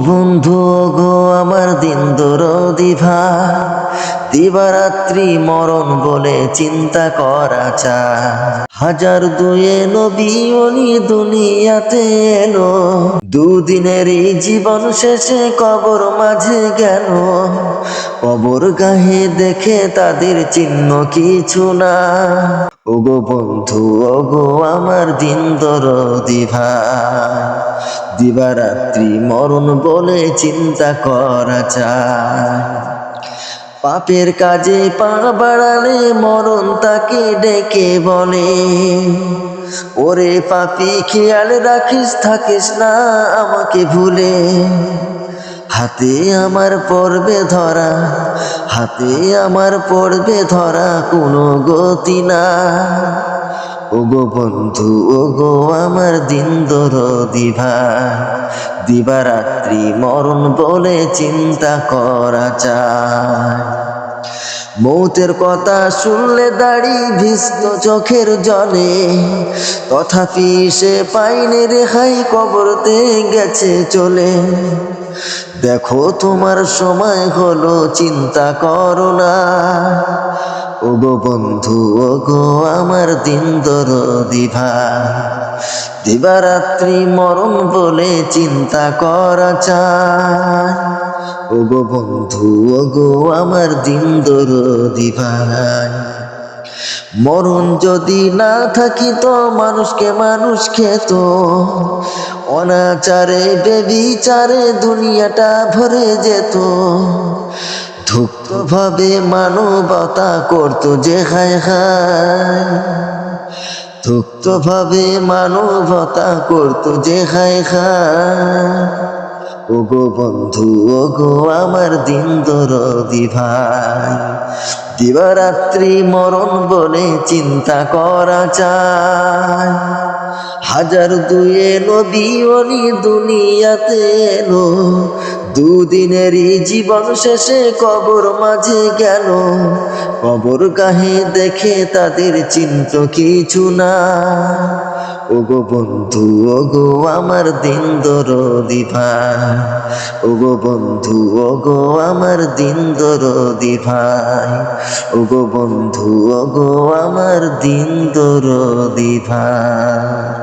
বন্ধু গো আমার দিন ভাই দিবারাত্রি মরণ বলে চিন্তা করা চায় হাজার দুয়ে নবী অলি দুনিয়াতে এলো। দুদিনেরই জীবন শেষে কবর মাঝে গেল। কবর গাহে দেখে তাদের চিহ্ন কিছু না। ওগো বন্ধু, ওগো আমার দিন দরদি ভাই। দিবারাত্রি মরণ বলে চিন্তা করা চায় পাপের কাজে পা বাড়ালে মরণ তাকে ডেকে বলে। ওরে পাপি, খেয়াল রাখিস, থাকিস না আমাকে ভুলে। হাতে আমার পড়বে ধরা, হাতে আমার পড়বে ধরা কোনো গতি না। ওগো বন্ধু, ওগো আমার দিন দরদি ভাই দিবারাত্রি মরণ বলে চিন্তা করা চায় মৌতের কথা শুনলে দাড়ি ভিস্ত চোখের জলে, তথাপি সে পাইনে রেহাই কবরতে গেছে চলে। দেখো তোমার সময় হলো, চিন্তা করো না। ওগো বন্ধু, ওগো আমার দিন দরদি ভাই। দিবারাত্রি মরণ বলে চিন্তা করা চায় ওগো বন্ধু, ওগো আমার দিন দরদি ভাই। মরণ যদি না থাকি তো মানুষকে মানুষ খেত। অনাচারে, বেবিচারে দুনিয়াটা ভরে যেত। ধুপ্ত ভাবে মানবতা করতো যে হায় হায়। ধুপ্ত ভাবে মানবতা করতো যে হায় হায়। ওগো বন্ধু, ওগো আমার দিন দরদি ভাই। দিবারাত্রি মরণ বলে চিন্তা করা চায় হাজার দুয়ে নবী অলি দুনিয়াতে এলো। দুদিনেরই জীবন শেষে কবর মাঝে গেল। কবর গাহে দেখে তাদের চিন্ত কিছু না ওগো বন্ধু, ওগো আমার দিন দরদি ভাই। ওগো বন্ধু, ওগো আমার দিন দরদি ভাই। ওগো বন্ধু, ওগো আমার দিন দরদি ভাই।